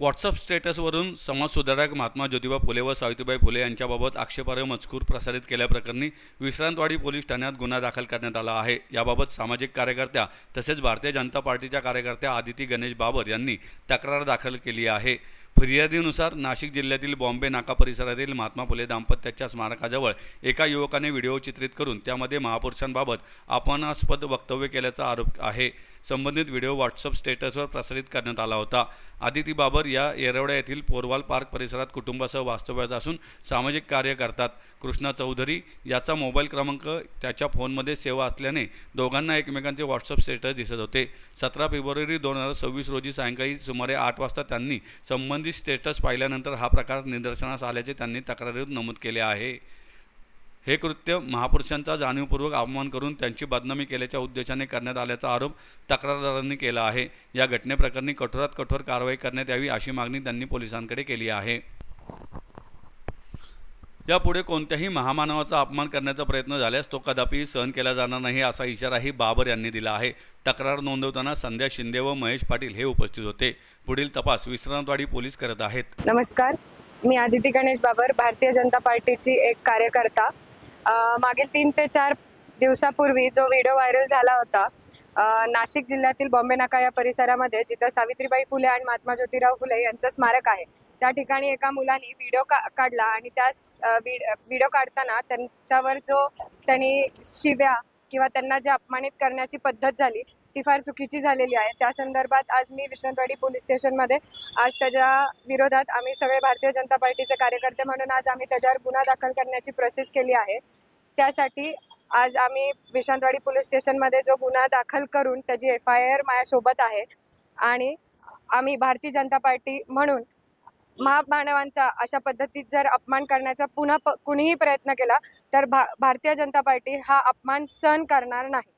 WhatsApp स्टेटसवरून समाजसुधारक महात्मा ज्योतिबा फुले व सावित्रीबाई फुले यांच्याबाबत आक्षेपार्ह मजकूर प्रसारित केल्याप्रकरणी विश्रांतवाडी पोलीस ठाण्यात गुन्हा दाखल करण्यात आला आहे. याबाबत सामाजिक कार्यकर्त्या तसेच भारतीय जनता पार्टीच्या कार्यकर्त्या आदिती गणेश बाबर यांनी तक्रार दाखल केली आहे. फिर्यादीनुसार नाशिक जिल्ह्यातील बॉम्बे नाका परिसरातील महात्मा फुले दाम्पत्याच्या स्मारकाजवळ एका युवकाने व्हिडिओ चित्रित करून त्यामध्ये महापुरुषांबाबत अपमानास्पद वक्तव्य केल्याचा आरोप आहे. संबंधित व्हिडिओ व्हॉट्सअप स्टेटसवर प्रसारित करण्यात आला होता. आदिती बाबर या येरवडा येथील पोरवाल पार्क परिसरात कुटुंबासह वास्तव्यात असून सामाजिक कार्य करतात. कृष्णा चौधरी याचा मोबाईल क्रमांक त्याच्या फोनमध्ये सेवा असल्याने दोघांना एकमेकांचे व्हॉट्सअप स्टेटस दिसत होते. सतरा फेब्रुवारी दोन हजार सव्वीस रोजी सायंकाळी सुमारे आठ वाजता त्यांनी संबंधित स्टेटस पाहिल्यानंतर हा प्रकार निदर्शनास आल्याचे त्यांनी तक्रारीत नमूद केले आहे. हे कृत्य महापुरुषांचा जाणीवपूर्वक अपमान करून त्यांची बदनामी केल्याच्या उद्देशाने करण्यात आल्याचा आरोप तक्रारदारांनी केला आहे. या घटनेप्रकरणी कठोरात कठोर कारवाई करण्यात यावी अशी मागणी त्यांनी पोलिसांकडे केली आहे. यापुढे कोणत्याही महामानवाचा अपमान करण्याचा प्रयत्न झाल्यास तो कदापि सहन केला जाणार नाही असा इशाराही बाबर यांनी दिला आहे. तक्रार नोंदवताना संध्या शिंदे व महेश पाटील हे उपस्थित होते. पुढील तपास विश्रांतवाडी पोलीस करत आहेत. नमस्कार. मी आदिती गणेश बाबर भारतीय जनता पार्टीची एक कार्यकर्ता. मागील तीन ते चार दिवसापूर्वी जो व्हिडिओ व्हायरल झाला होता नाशिक जिल्ह्यातील बॉम्बे नाका या परिसरामध्ये जिथं सावित्रीबाई फुले आणि महात्मा ज्योतिराव फुले यांचं स्मारक आहे त्या ठिकाणी एका मुलाने व्हिडिओ का काढला आणि त्या व्हिडिओ काढताना त्यांच्यावर जो त्यांनी शिव्या किंवा त्यांना जे अपमानित करण्याची पद्धत झाली ती फार चुकीची झालेली आहे. त्या संदर्भात आज मी विष्णुवाडी पोलीस स्टेशनमध्ये आज त्याच्या विरोधात आम्ही सगळे भारतीय जनता पार्टीचे कार्यकर्ते म्हणून आज आम्ही त्याच्यावर गुन्हा दाखल करण्याची प्रोसेस केली आहे. त्यासाठी आज आम्ही विशांतवाडी पोलीस स्टेशनमध्ये जो गुन्हा दाखल करून त्याची एफ आय आर माझ्यासोबत आहे. आणि आम्ही भारतीय जनता पार्टी म्हणून महामानवांचा अशा पद्धतीत जर अपमान करण्याचा पुन्हा प कुणीही प्रयत्न केला तर भा भारतीय जनता पार्टी हा अपमान सहन करणार नाही.